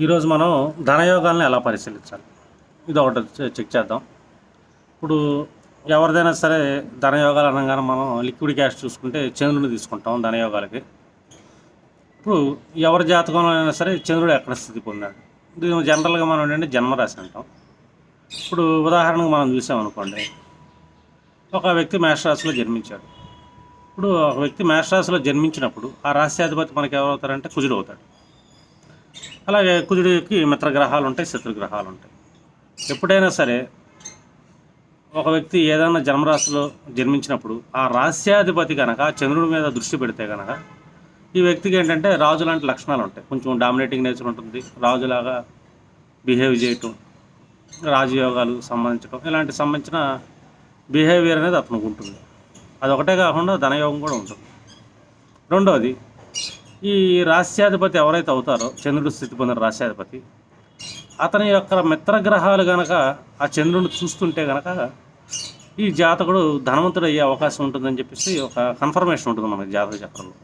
ఈరోజు మనం ధనయోగాలను ఎలా పరిశీలించాలి? ఇది ఒకటి చె- చెక్ చేద్దాం. ఇప్పుడు ఎవరిదైనా సరే ధనయోగాలు అనగానే మనం లిక్విడ్ క్యాష్ చూసుకుంటే చంద్రుని తీసుకుంటాం ధనయోగాలకి. ఇప్పుడు ఎవరి జాతకంలో అయినా సరే చంద్రుడు ఎక్కడ స్థితి పొందాడు? దీని జనరల్గా మనం ఏంటంటే జన్మరాశి అంటాం. ఇప్పుడు ఉదాహరణకు మనం చూసామనుకోండి ఒక వ్యక్తి మేషరాశిలో జన్మించాడు. ఇప్పుడు ఒక వ్యక్తి మేషరాశిలో జన్మించినప్పుడు ఆ రాశ్యాధిపతి మనకి ఎవరవుతారంటే కుజుడు అవుతాడు అలాగే కుజుడికి మిత్రగ్రహాలు ఉంటాయి శత్రుగ్రహాలు ఉంటాయి ఎప్పుడైనా సరే ఒక వ్యక్తి ఏదైనా జన్మరాశిలో జన్మించినప్పుడు ఆ రాస్యాధిపతి కనుక చంద్రుడి మీద దృష్టి పెడితే కనుక ఈ వ్యక్తికి ఏంటంటే రాజు లాంటి లక్షణాలు ఉంటాయి కొంచెం డామినేటింగ్ నేచర్ ఉంటుంది. రాజులాగా బిహేవ్ చేయటం రాజయోగాలు సంబంధించడం ఇలాంటి సంబంధించిన బిహేవియర్ అనేది అతనికి ఉంటుంది. అదొకటే కాకుండా ధనయోగం కూడా ఉంటుంది. రెండవది ఈ రాస్యాధిపతి ఎవరైతే అవుతారో చంద్రుడు స్థితి పొందిన రాష్ట్రాధిపతి అతని యొక్క మిత్రగ్రహాలు గనక ఆ చంద్రుడిని చూస్తుంటే గనక ఈ జాతకుడు ధనవంతుడు అయ్యే అవకాశం ఉంటుందని చెప్పేసి ఒక కన్ఫర్మేషన్ ఉంటుంది మనకి జాతక చక్రంలో.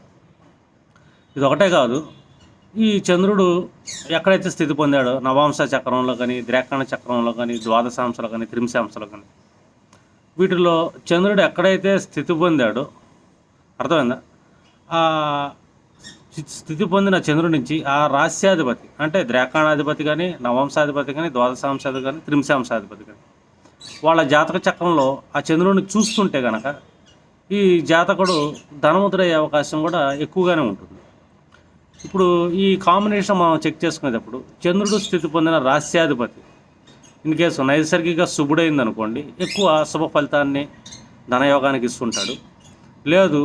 ఇది ఒకటే కాదు ఈ చంద్రుడు ఎక్కడైతే స్థితి పొందాడో నవాంశ చక్రంలో కానీ ద్రాక్షణ చక్రంలో కానీ ద్వాదశాంశలో కానీ త్రింశాంశలో కానీ వీటిలో చంద్రుడు ఎక్కడైతే స్థితి పొందాడో అర్థమైందా? స్థితి పొందిన చంద్రుడి నుంచి ఆ రాస్యాధిపతి అంటే ద్రాకాణాధిపతి కానీ నవంశాధిపతి కానీ ద్వాదశాంశాధిపతి కానీ త్రింశాంశాధిపతి కానీ వాళ్ళ జాతక చక్రంలో ఆ చంద్రుడిని చూస్తుంటే కనుక ఈ జాతకుడు ధనముద్రయ్యే అవకాశం కూడా ఎక్కువగానే ఉంటుంది. ఇప్పుడు ఈ కాంబినేషన్ మనం చెక్ చేసుకునేటప్పుడు చంద్రుడు స్థితి పొందిన రాస్యాధిపతి ఇన్ కేసు నైసర్గిక శుభుడైంది అనుకోండి ఎక్కువ శుభ ఫలితాన్ని ధనయోగానికి ఇస్తుంటాడు. లేదు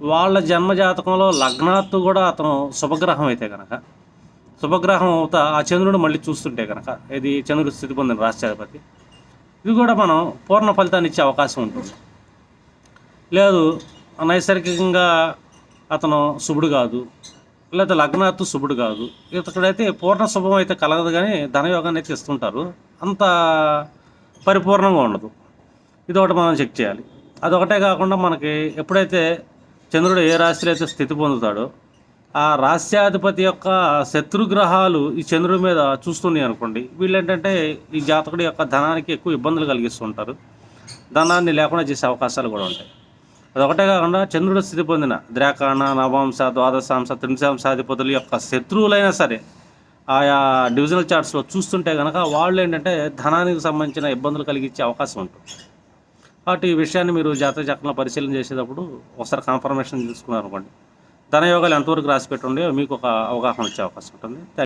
వాళ్ళ జన్మ జాతకంలో లగ్నాత్తు కూడా అతను శుభగ్రహం అయితే కనుక శుభగ్రహం అవుతా ఆ చంద్రుడు మళ్ళీ చూస్తుంటే కనుక ఇది చంద్రుడు స్థితి పొందిన రాష్ట్రాధిపతి ఇది కూడా మనం పూర్ణ ఫలితాన్ని ఇచ్చే అవకాశం ఉంటుంది. లేదు నైసర్గికంగా అతను శుభుడు కాదు లేదా లగ్నాత్తు శుభుడు కాదు ఇతడైతే పూర్ణ శుభం అయితే కలగదు కానీ ధనయోగాన్ని అయితే ఇస్తుంటారు. అంత పరిపూర్ణంగా ఉండదు. ఇది ఒకటి మనం చెక్ చేయాలి. అదొకటే కాకుండా మనకి ఎప్పుడైతే చంద్రుడు ఏ రాశిలో అయితే స్థితి పొందుతాడో ఆ రాస్యాధిపతి యొక్క శత్రుగ్రహాలు ఈ చంద్రుడి మీద చూస్తున్నాయి అనుకోండి. వీళ్ళు ఏంటంటే ఈ జాతకుడి యొక్క ధనానికి ఎక్కువ ఇబ్బందులు కలిగిస్తుంటారు. ధనాన్ని లేకుండా చేసే అవకాశాలు కూడా ఉంటాయి. అదొకటే కాకుండా చంద్రుడు స్థితి పొందిన ద్రాకాణ నవాంశ ద్వాదశాంశ త్రింశాంశాధిపతుల యొక్క శత్రువులైనా సరే ఆయా డివిజనల్ చార్ట్స్లో చూస్తుంటే కనుక వాళ్ళు ఏంటంటే ధనానికి సంబంధించిన ఇబ్బందులు కలిగించే అవకాశం ఉంటుంది. కాబట్టి ఈ విషయాన్ని మీరు జాతక చక్రంలో పరిశీలన చేసేటప్పుడు ఒకసారి కన్ఫర్మేషన్ తీసుకున్నారు అనుకోండి ధనయోగాలు ఎంతవరకు రాసి పెట్టుండే మీకు ఒక అవగాహన వచ్చే అవకాశం ఉంటుంది.